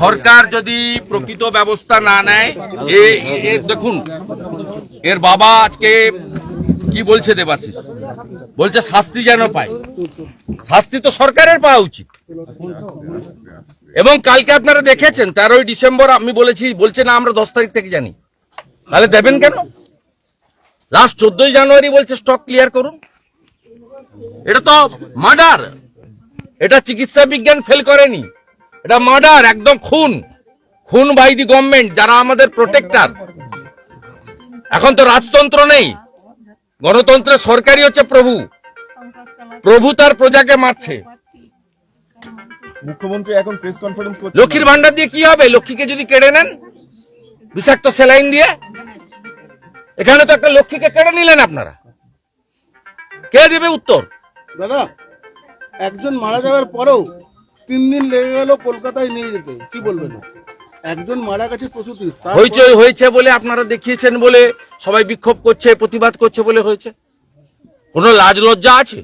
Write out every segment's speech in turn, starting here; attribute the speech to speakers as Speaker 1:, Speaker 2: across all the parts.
Speaker 1: সরকার যদি প্রকৃত ব্যবস্থা না নেয়, এ দেখুন, এর বাবা আজকে কি বলছে দেবাশিস? বলছে শাস্তি যেন পায়। শাস্তি তো সরকারের পাওয়া উচিত। এবং কালকে আপনারা দেখেছেন, তেরোই ডিসেম্বর আমি বলেছি, বলছে না আমরা দশ তারিখ থেকে জানি। তাহলে দেবেন কেন? লাস্ট চোদ্দই জানুয়ারি বলছে স্টক ক্লিয়ার করুন। এটা তো মার্ডার। এটা চিকিৎসা বিজ্ঞান ফেল করেনি। এটা মার্ডার একদম খুন। খুন বাই দি গভর্নমেন্ট যারা আমাদের প্রোটেক্টার এখন তো রাজতন্ত্র নেই। গণতন্ত্রের সরকারই হচ্ছে প্রভু। প্রভু তার প্রজাকে মারছে।
Speaker 2: মুখ্যমন্ত্রী এখন প্রেস কনফারেন্স করছেন
Speaker 1: লক্ষ্মীর ভান্ডার দিয়ে কি হবে? লক্ষ্মীকে যদি কেড়ে নেন? বিষাক্ত স্যালাইন দিয়ে? এখানে তো একটা লক্ষ্মীকে কেড়ে নিলেন আপনারা। কে দেবে উত্তর?
Speaker 3: দাদা একজন মারা যাওয়ার পরেও তিন দিন লেগে গেল কলকাতায় নিয়ে যেতে। কি বলবেন? একজন মারা গেছে প্রসূতি
Speaker 1: হইচই হয়েছে বলে আপনারা দেখিয়েছেন বলে সবাই বিক্ষোভ করছে, প্রতিবাদ করছে বলে হয়েছে। কোনো লাজ লজ্জা আছে?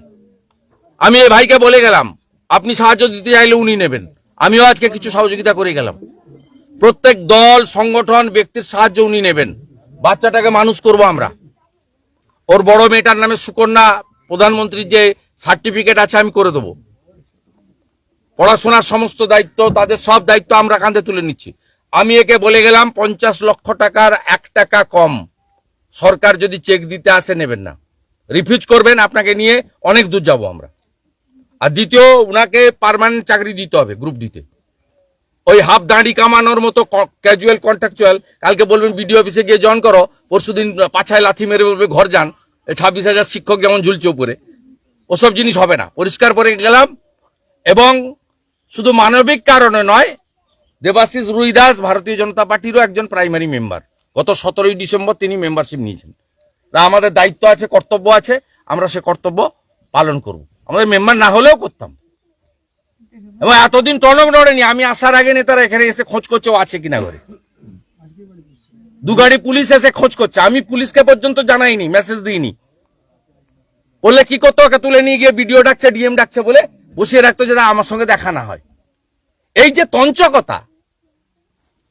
Speaker 1: আমি এই ভাইকে বলে গেলাম, আপনি সাহায্য দিতে চাইলে উনি নেবেন। আমিও আজকে কিছু সহযোগিতা করে গেলাম। প্রত্যেক দল, সংগঠন, ব্যক্তির সাহায্য উনি নেবেন। বাচ্চাটাকে মানুষ করব আমরা। ওর বড় মেয়েটার নামে সুকন্যা প্রধানমন্ত্রীর যে সার্টিফিকেট আছে আমি করে দেবো। পড়াশোনার সমস্ত দায়িত্ব, তাদের সব দায়িত্ব আমরা কাঁধে তুলে নিচ্ছি। আমি একে বলে গেলাম, পঞ্চাশ লক্ষ টাকার এক টাকা কম। সরকার যদি চেক দিতে আসে, নেবেন না। রিফিউজ করবেন আপনাকে নিয়ে, অনেক দূর যাব আমরা। আর দ্বিতীয় ওনাকে পার্মানেন্ট চাকরি দিতে হবে গ্রুপ দিতে ওই হাফ দাঁড়ি কামানোর মতো ক্যাজুয়াল কন্ট্রাকচুয়াল কালকে বলবেন বিডিও অফিসে গিয়ে জয়েন করো, পরশুদিন পাছায় লাথি মেরে বলবে, ঘর যান। ছাব্বিশ হাজার শিক্ষক যেমন ঝুলছে উপরে। ওসব জিনিস হবে না। পরিষ্কার করে গেলাম, এবং শুধু মানবিক কারণে নয়, দেবাশিস রুইদাস ভারতীয় জনতা পার্টিরও একজন প্রাইমারি মেম্বার গত সতেরোই ডিসেম্বর তিনি মেম্বারশিপ নিয়েছেন। তা আমাদের দায়িত্ব আছে, কর্তব্য আছে, আমরা সে কর্তব্য পালন করব। আমাদের মেম্বার না হলেও করতাম। এবং এতদিন টনক নড়েনি, আমি আসার আগে নেতারা এখানে এসে খোঁজ করছে আছে কিনা ঘরে। দু গাড়ি পুলিশ এসে খোঁজ করছে, আমি পুলিশকে পর্যন্ত জানাইনি মেসেজ দিইনি। বললে কি করতো ওকে তুলে নিয়ে গিয়ে ভিডিও ডাকছে ডিএম ডাকছে বলে বসিয়ে রাখতো যাতে আমার সঙ্গে দেখা না হয়। এই যে তঞ্চকতা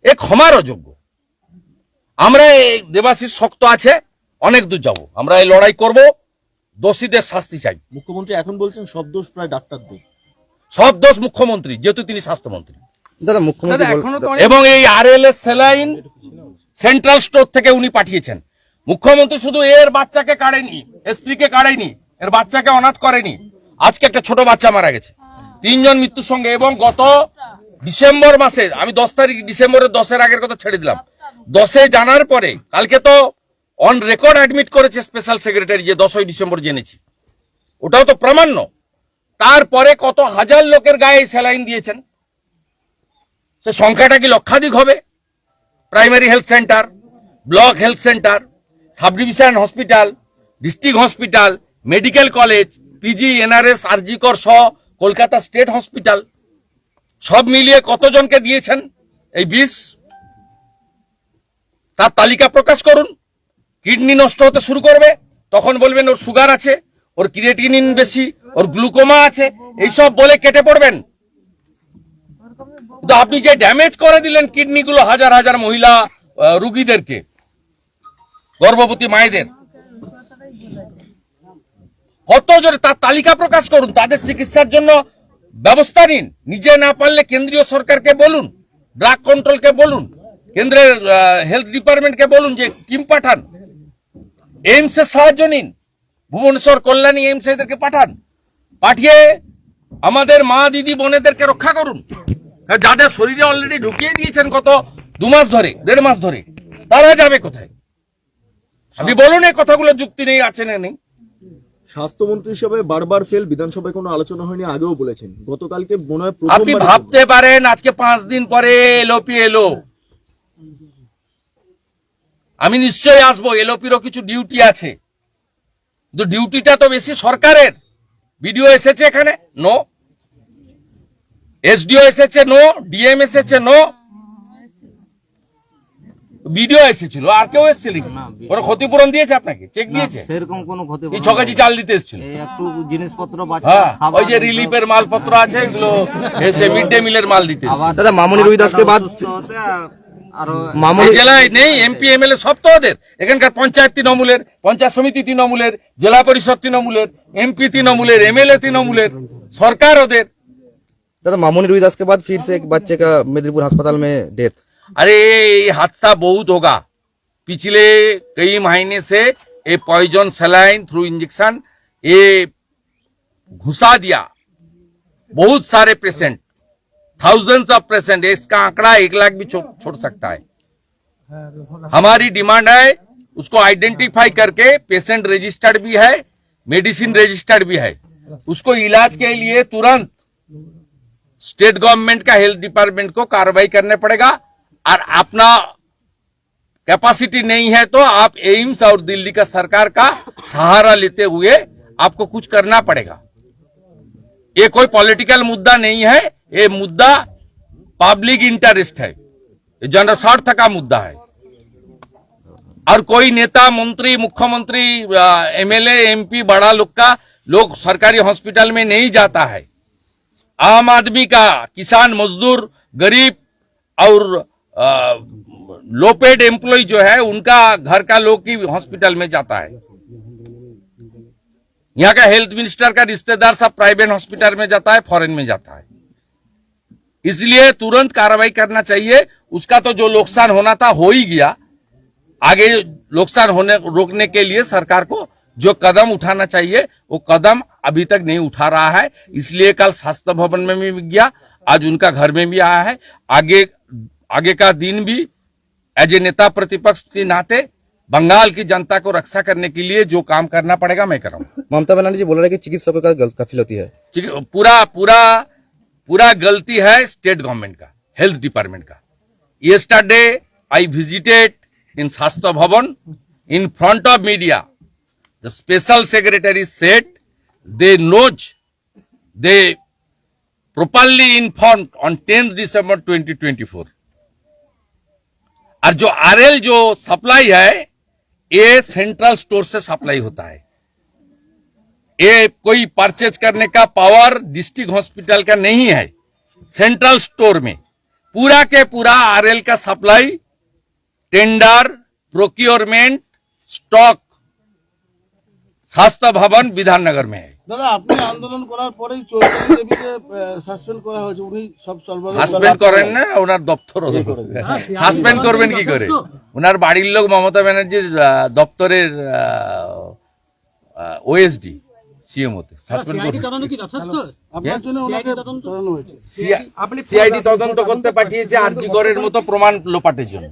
Speaker 1: এ ক্ষমার অযোগ্য। আমরা এই দেবাশিস শক্ত আছে অনেক দূর যাব। আমরা এই লড়াই করব দোষীদের শাস্তি চাই।
Speaker 2: মুখ্যমন্ত্রী এখন বলছেন সব দোষ প্রায় ডাক্তারদের।
Speaker 1: সব দোষ মুখ্যমন্ত্রী যেহেতু তিনি স্বাস্থ্যমন্ত্রী।
Speaker 4: দাদা মুখ্যমন্ত্রী
Speaker 1: এবং এই R L S saline central store থেকে উনি পাঠিয়েছেন। মুখ্যমন্ত্রী শুধু এর বাচ্চাকে কাড়েনি এর স্ত্রীকে কাড়েনি এর বাচ্চাকে অনাথ করেনি। আজকে একটা ছোট বাচ্চা মারা গেছে। তিনজন মৃত্যুর সঙ্গে এবং গত ডিসেম্বর মাসে, আমি দশ তারিখ ডিসেম্বরের দশের আগের কথা ছেড়ে দিলাম। দশে জানার পরে, কালকে তো অন রেকর্ড অ্যাডমিট করেছে স্পেশাল সেক্রেটারি যে দশই ডিসেম্বর জেনেছি। ওটাও তো প্রামাণ্য। তারপরে কত হাজার লোকের গায়ে স্যালাইন দিয়েছেন। সে সংখ্যাটা কি লক্ষাধিক হবে? Primary health centre block health centre sub division hospital district hospital medical college PG NRS RG Kar সহ কলকাতা স্টেট হসপিটাল সব মিলিয়ে কতজনকে দিয়েছেন এই বিষ? তার তালিকা প্রকাশ করুন। কিডনি নষ্ট হতে শুরু করবে, তখন বলবেন ওর সুগার আছে, ওর ক্রিয়েটিনিন বেশি, ওর গ্লুকোমা আছে, এইসব বলে কেটে পড়বেন। কিন্তু আপনি যে ড্যামেজ করে দিলেন কিডনিগুলো হাজার হাজার মহিলা রুগীদেরকে, গর্ভবতী মায়েদের কত জোরে তার তালিকা প্রকাশ করুন, তাদের চিকিৎসার জন্য ব্যবস্থা নিন। নিজে না পারলে কেন্দ্রীয় সরকারকে বলুন ড্রাগ কন্ট্রোলকে বলুন, কেন্দ্রের হেলথ ডিপার্টমেন্টকে বলুন যে টিম পাঠান। এইমস এর সাহায্য নিন। ভুবনেশ্বর কল্যাণী এইমস এদেরকে পাঠান। পাঠিয়ে আমাদের মা, দিদি, বোনেদেরকে রক্ষা করুন। যাদের শরীরে অলরেডি ঢুকিয়ে দিয়েছেন কত দু মাস ধরে, দেড় মাস ধরে, তারা যাবে কোথায়? আপনি বলুন এই কথাগুলো যুক্তি নেই, আছে না নেই।
Speaker 2: স্বাস্থ্যমন্ত্রী হিসেবে বারবার ফেল বিধানসভায় কোনো আলোচনা হয়নি আগেও বলেছেন। গতকালকে মনে হয়
Speaker 1: আপনি ভাবতে পারেন আজকে পাঁচ দিন পরে এলোপি এলো। আমি নিশ্চয়ই আসব এলোপিরও কিছু ডিউটি আছে। কিন্তু ডিউটিটা তো বেশি সরকারের। বিডিও এসেছে এখানে? নো। এসডিও এসেছে নো। ডিএম এসেছে নো। ভিডিও এসেছিল আর কেউ এসেছিল কি? ওরা ক্ষতিপূরণ দিয়েছে আপনাকে চেক দিয়েছে
Speaker 4: সেরকম কোনো ক্ষতি
Speaker 1: এই ছ কেজি চাল দিতে এসেছিল
Speaker 4: এই একটু জিনিসপত্র
Speaker 1: হ্যাঁ
Speaker 4: খাবার
Speaker 1: ওই যে রিলিফের মালপত্র আছে এগুলো এসে মিড ডে মিলের মাল দিতে এসেছিল।
Speaker 4: দাদা মামনি রবিদাসকে বাদ আরো
Speaker 1: এই জেলায় নেই এমপি এমএলএ সব তো ওদের এখানকার পঞ্চায়েত তৃণমূলের পঞ্চায়েত সমিতি তৃণমূলের জেলা পরিষদ তৃণমূলের এমপি তৃণমূলের এমএলএ তৃণমূলের সরকার ওদের
Speaker 4: दादा मामूनी रोहिदास के बाद फिर से एक बच्चे का मेदिनीपुर अस्पताल में डेथ
Speaker 1: अरे, ये हादसा बहुत होगा। पिछले कई महीने से ये पॉइजन सलाइन थ्रू इंजेक्शन ये घुसा दिया। बहुत सारे पेशेंट थाउजेंड्स ऑफ़ पेशेंट इसका आंकड़ा एक लाख भी छोड़ सकता है। हमारी डिमांड है, उसको आइडेंटिफाई करके पेशेंट रजिस्टर्ड भी है मेडिसिन रजिस्टर्ड भी है। उसको इलाज के लिए तुरंत स्टेट गवर्नमेंट का हेल्थ डिपार्टमेंट को कार्रवाई करने पड़ेगा। और अपना कैपेसिटी नहीं है तो आप एम्स और दिल्ली का सरकार का सहारा लेते हुए आपको कुछ करना पड़ेगा। ये कोई पॉलिटिकल मुद्दा नहीं है, ये मुद्दा पब्लिक इंटरेस्ट है जनस्वार्थ का मुद्दा है। और कोई नेता, मंत्री, मुख्यमंत्री एमएलए, एमपी, बड़ा लोग का, लोग सरकारी हॉस्पिटल में नहीं जाता है। आम आदमी का, किसान, मजदूर, गरीब और लो पेड एम्प्लॉय जो है, उनका घर का लोग ही हॉस्पिटल में जाता है। यहाँ का हेल्थ मिनिस्टर का रिश्तेदार सब प्राइवेट हॉस्पिटल में जाता है, फॉरेन में जाता है। इसलिए तुरंत कार्रवाई करना चाहिए। उसका तो जो नुकसान होना था, हो ही गया। आगे नुकसान होने, रोकने के लिए सरकार को जो कदम उठाना चाहिए, वो कदम अभी तक नहीं उठा रहा है। इसलिए कल स्वास्थ्य भवन में भी गया, आज उनका घर में भी आया है। आगे आगे का दिन भी एज ए नेता प्रतिपक्ष के नाते बंगाल की जनता को रक्षा करने के लिए जो काम करना पड़ेगा मैं कराऊँगा
Speaker 4: ममता बनर्जी बोल रहे हैं कि चिकित्सकों का गल- गाफिलती है
Speaker 1: है पूरा पूरा पूरा गलती है स्टेट गवर्नमेंट का हेल्थ डिपार्टमेंट का ये yesterday i visited in shastha bhavan in front of media the special secretary said they knows they properly informed on 10th december 2024 और जो आरएल जो सप्लाई है, ये सेंट्रल स्टोर से सप्लाई होता है। ये कोई परचेज करने का पावर डिस्ट्रिक्ट हॉस्पिटल का नहीं है, सेंट्रल स्टोर में। पूरा के पूरा आरएल का सप्लाई, टेंडर, प्रोक्योरमेंट, स्टॉक, स्वास्थ्य भवन विधाननगर में है।
Speaker 3: দাদা আপনি আন্দোলন করার পরেই চৌধুরী দেবীকে সাসপেন্ড করা হয়েছে। উনি সব সর্বদা
Speaker 1: সাসপেন্ড করেন না ওনার দপ্তর সাসপেন্ড করবেন কি করে? ওনার বাড়ির লোক মমতা ব্যানার্জির আহ, দপ্তরের ওএসডি সিএম হতে সাসপেন্ড করবেন।
Speaker 3: আপনার জন্য ওনাকে সরানো হয়েছে।
Speaker 1: সিআইডি তদন্ত করতে পাঠিয়েছে আরজিগরের মতো প্রমাণ লোপাটের জন্য।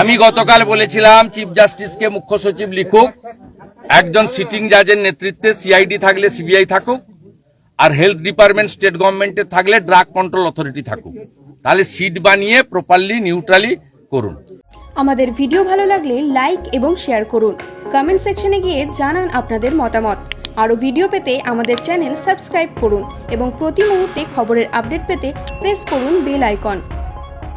Speaker 1: আমি গতকাল বলেছিলাম চিফ জাস্টিসকে মুখ্য সচিব লিখুক। একজন সিটিং জাজের নেতৃত্বে সিআইডি থাকলে সিবিআই থাকুক, আর হেলথ ডিপার্টমেন্ট স্টেট গভর্নমেন্টে থাকলে ড্রাগ কন্ট্রোল অথরিটি থাকুক। তাহলে সিট বানিয়ে প্রপারলি নিউট্রালি করুন।
Speaker 5: আমাদের ভিডিও ভালো লাগলে লাইক এবং শেয়ার করুন। কমেন্ট সেকশনে গিয়ে জানান আপনাদের মতামত। আরও ভিডিও পেতে আমাদের চ্যানেল সাবস্ক্রাইব করুন এবং প্রতি মুহূর্তে খবরের আপডেট পেতে প্রেস করুন বেল আইকন